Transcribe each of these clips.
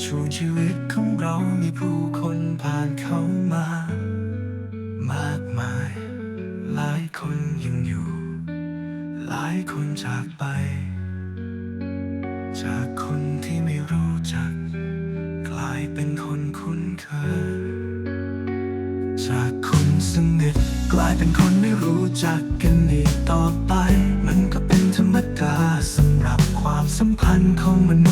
ช่วงชีวิตของเรามีผู้คนผ่านเข้ามา มากมาย หลายคนยังอยู่ หลายคนจากไป จากคนที่ไม่รู้จัก กลายเป็นคนคุ้นเคย จากคนสนิทกลายเป็นคนไม่รู้จักกันอีกต่อไป มันก็เป็นธรรมดาสำหรับความสัมพันธ์ของมนุษย์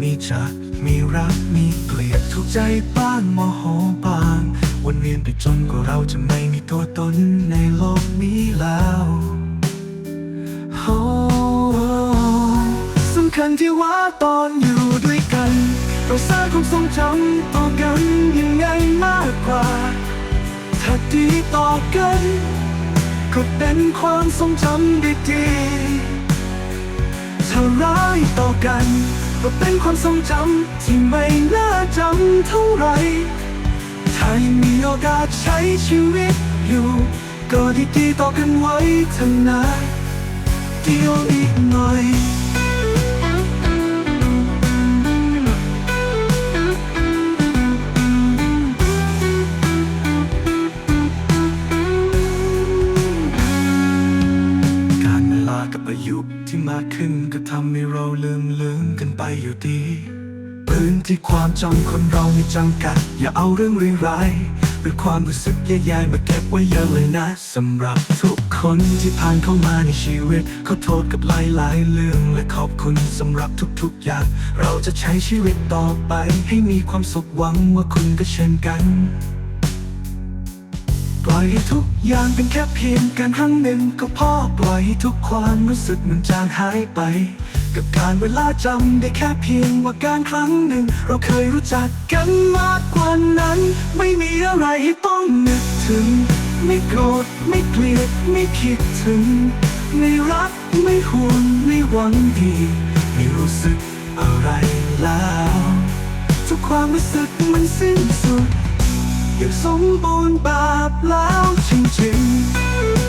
มีจากมีรักมีเกลียดทุกใจบ้างโมโหบ้าง วนเวียนไปจนกว่าเราจะไม่มีตัวตนในโลกนี้แล้วโอ้สำคัญที่ว่าตอนอยู่ด้วยกัน เราสร้างความทรงจำต่อกันยังไงมากกว่า ถ้าดีต่อกัน ก็เป็นความทรงจำดีๆถ้าร้ายต่อกัน ก็เป็นความทรงจำที่ไม่น่าจำเท่าไร ถ้ายังมีโอกาสใช้ชีวิตอยู่ ก็ดีๆต่อกันไว้เถอะนะเดียวอีกหน่อย ที่มากขึ้นก็ทำให้เราลืมลืมกันไปอยู่ดี พื้นที่ความจำคนเรามีจำกัด อย่าเอาเรื่องร้ายๆหรือความรู้สึกแย่ๆมาเก็บไว้เยอะเลยนะสำหรับทุกคนที่ผ่านเข้ามาในชีวิตขอโทษกับหลายๆเรื่องและขอบคุณสำหรับทุกๆอย่าง เราจะใช้ชีวิตต่อไป ให้มีความสุขหวังว่าคุณก็เช่นกัน ปล่อยให้ทุกอย่างเป็นแค่เพียงการครั้งหนึ่งก็พอปล่อยให้ทุกความรู้สึกมันจางหายไป กับการเวลาจำได้แค่เพียงว่าการครั้งหนึ่ง เราเคยรู้จักกันมากกว่านั้น ไม่มีอะไรให้ต้องนึกถึง ไม่โกรธไม่เกลียดไม่คิดถึง ไม่รักไม่ห่วงไม่หวังดีไม่รู้สึกอะไรแล้ว ทุกความรู้สึกมันสิ้นสุด อย่างสมบูรณ์แบบแล้วจริงๆ